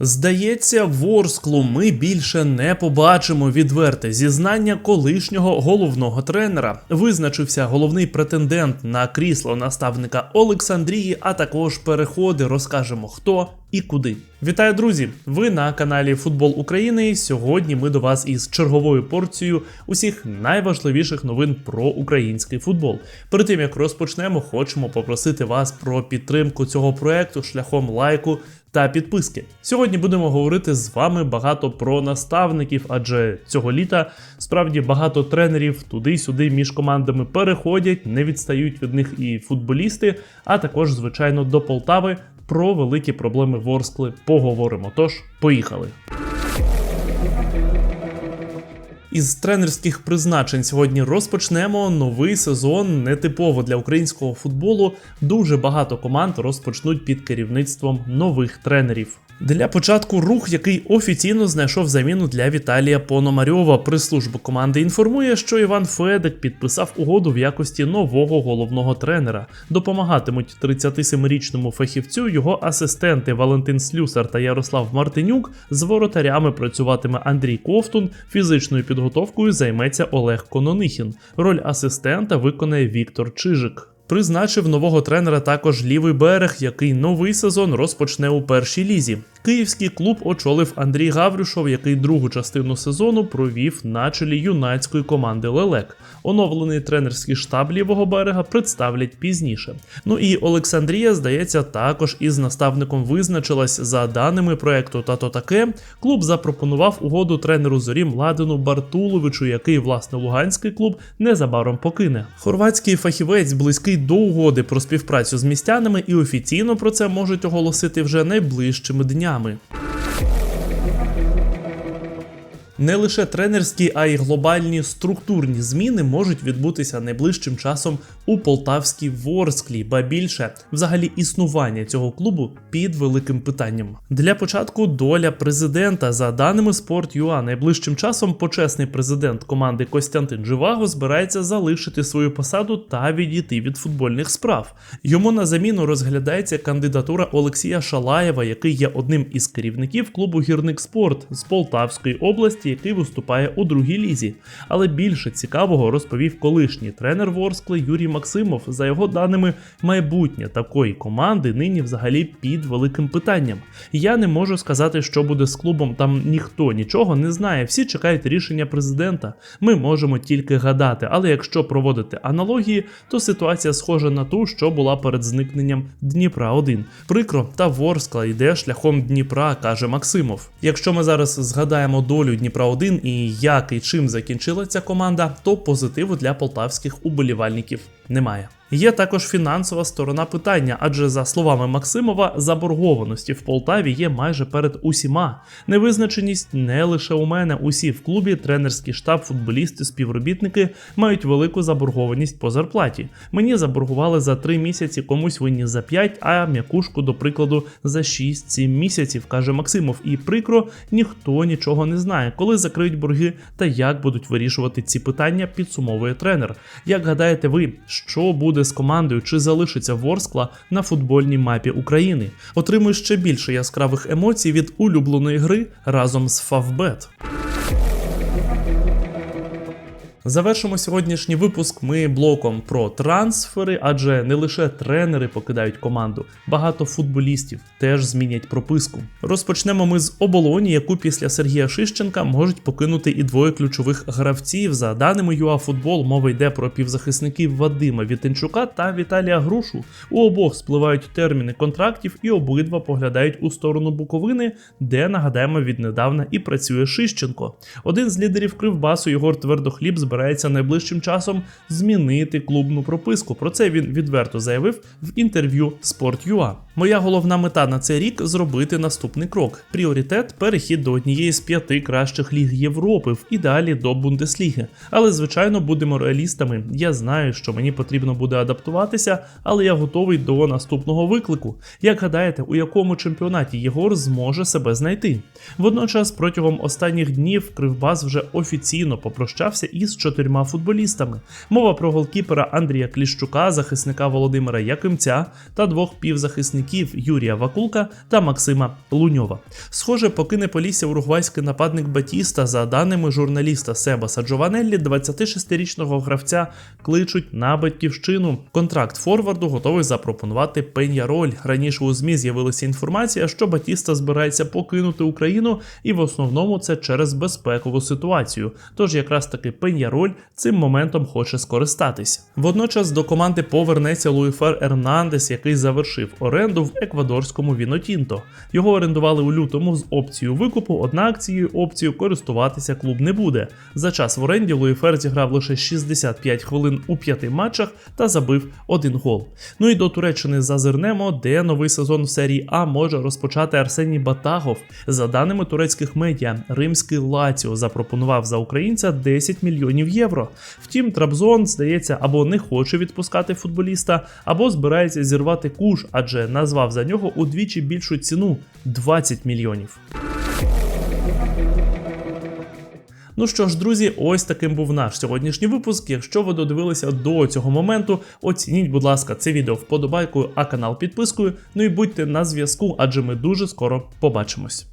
Здається, Ворсклу ми більше не побачимо відверте зізнання колишнього головного тренера. Визначився головний претендент на крісло наставника Олександрії, а також переходи. Розкажемо хто і куди. Вітаю, друзі! Ви на каналі Футбол України. Сьогодні ми до вас із черговою порцією усіх найважливіших новин про український футбол. Перед тим як розпочнемо, хочемо попросити вас про підтримку цього проекту шляхом лайку та підписки. Сьогодні будемо говорити з вами багато про наставників, адже цього літа справді багато тренерів туди-сюди між командами переходять, не відстають від них і футболісти, а також, звичайно, до Полтави. Про великі проблеми Ворскли поговоримо. Тож, поїхали. Із тренерських призначень сьогодні розпочнемо новий сезон нетипово для українського футболу. Дуже багато команд розпочнуть під керівництвом нових тренерів. Для початку рух, який офіційно знайшов заміну для Віталія Пономарьова. Прес-служба команди інформує, що Іван Федек підписав угоду в якості нового головного тренера. Допомагатимуть 37-річному фахівцю його асистенти Валентин Слюсар та Ярослав Мартинюк. З воротарями працюватиме Андрій Ковтун. Фізичною підготовкою займеться Олег Кононихін. Роль асистента виконає Віктор Чижик. Призначив нового тренера також лівий берег, який новий сезон розпочне у першій лізі. Київський клуб очолив Андрій Гаврюшов, який другу частину сезону провів на чолі юнацької команди Лелек. Оновлений тренерський штаб лівого берега представлять пізніше. Ну і Олександрія, здається, також із наставником визначилась за даними проекту Тато таке. Клуб запропонував угоду тренеру зорі Младену Бартуловичу, який власне луганський клуб незабаром покине. Хорватський фахівець близький до угоди про співпрацю з містянами і офіційно про це можуть оголосити вже найближчими днями днями. Не лише тренерські, а й глобальні структурні зміни можуть відбутися найближчим часом у полтавській Ворсклі, ба більше взагалі існування цього клубу під великим питанням. Для початку доля президента за даними Sport.ua, найближчим часом почесний президент команди Костянтин Живаго збирається залишити свою посаду та відійти від футбольних справ. Йому на заміну розглядається кандидатура Олексія Шалаєва, який є одним із керівників клубу Гірник Спорт з Полтавської області, який виступає у другій лізі. Але більше цікавого розповів колишній тренер Ворскли Юрій Максимов. За його даними, майбутнє такої команди нині взагалі під великим питанням. Я не можу сказати, що буде з клубом. Там ніхто нічого не знає. Всі чекають рішення президента. Ми можемо тільки гадати. Але якщо проводити аналогії, то ситуація схожа на ту, що була перед зникненням Дніпра 1 Прикро та Ворскла йде шляхом Дніпра, каже Максимов. Якщо ми зараз згадаємо долю Дніпра 1 і як і чим закінчила ця команда, то позитиву для полтавських уболівальників немає. Є також фінансова сторона питання, адже за словами Максимова, заборгованості в Полтаві є майже перед усіма. Невизначеність не лише у мене. Усі в клубі, тренерський штаб, футболісти, співробітники мають велику заборгованість по зарплаті. Мені заборгували за 3 місяці, комусь винні за 5, а м'якушку, до прикладу, за 6-7 місяців, каже Максимов. І прикро, ніхто нічого не знає, коли закриють борги та як будуть вирішувати ці питання, підсумовує тренер. Як гадаєте ви, що буде з командою, чи залишиться Ворскла на футбольній мапі України? Отримуй ще більше яскравих емоцій від улюбленої гри разом з Favbet. Завершимо сьогоднішній випуск ми блоком про трансфери, адже не лише тренери покидають команду, багато футболістів теж змінять прописку. Розпочнемо ми з оболоні, яку після Сергія Шищенка можуть покинути і двоє ключових гравців. За даними ЮАФутбол, мова йде про півзахисників Вадима Вітенчука та Віталія Грушу. У обох спливають терміни контрактів, і обидва поглядають у сторону Буковини, де нагадаємо віднедавна і працює Шищенко. Один з лідерів Кривбасу Єгор Твердохліб збирається найближчим часом змінити клубну прописку. Про це він відверто заявив в інтерв'ю Sport.ua. Моя головна мета на цей рік зробити наступний крок: пріоритет перехід до однієї з п'яти кращих ліг Європи, в ідеалі до Бундесліги. Але звичайно будемо реалістами. Я знаю, що мені потрібно буде адаптуватися, але я готовий до наступного виклику. Як гадаєте, у якому чемпіонаті Єгор зможе себе знайти? Водночас, протягом останніх днів Кривбас вже офіційно попрощався із чотирма футболістами. Мова про голкіпера Андрія Кліщука, захисника Володимира Якимця та двох півзахисників Юрія Вакулка та Максима Луньова. Схоже, покине Полісся уругвайський нападник Батіста. За даними журналіста Себаса Джованеллі, 26-річного гравця кличуть на батьківщину. Контракт форварду готовий запропонувати Пеньяроль. Раніше у ЗМІ з'явилася інформація, що Батіста збирається покинути Україну, і в основному це через безпекову ситуацію. Тож якраз таки Пеньяроль цим моментом хоче скористатися. Водночас до команди повернеться Луїфер Ернандес, який завершив оренду в еквадорському Вінотінто. Його орендували у лютому з опцією викупу, однак цією опцією користуватися клуб не буде. За час в оренді Луїфер зіграв лише 65 хвилин у п'яти матчах та забив один гол. Ну і до Туреччини зазирнемо, де новий сезон в серії А може розпочати Арсеній Батагов. За даними турецьких медіа, римський Лаціо запропонував за українця 10 мільйонів євро. Втім, Трабзон, здається, або не хоче відпускати футболіста, або збирається зірвати куш, адже назвав за нього удвічі більшу ціну 20 мільйонів. Ну що ж, друзі, ось таким був наш сьогоднішній випуск. Якщо ви додивилися до цього моменту, оцініть, будь ласка, це відео вподобайкою, а канал підпискою. Ну і будьте на зв'язку, адже ми дуже скоро побачимось.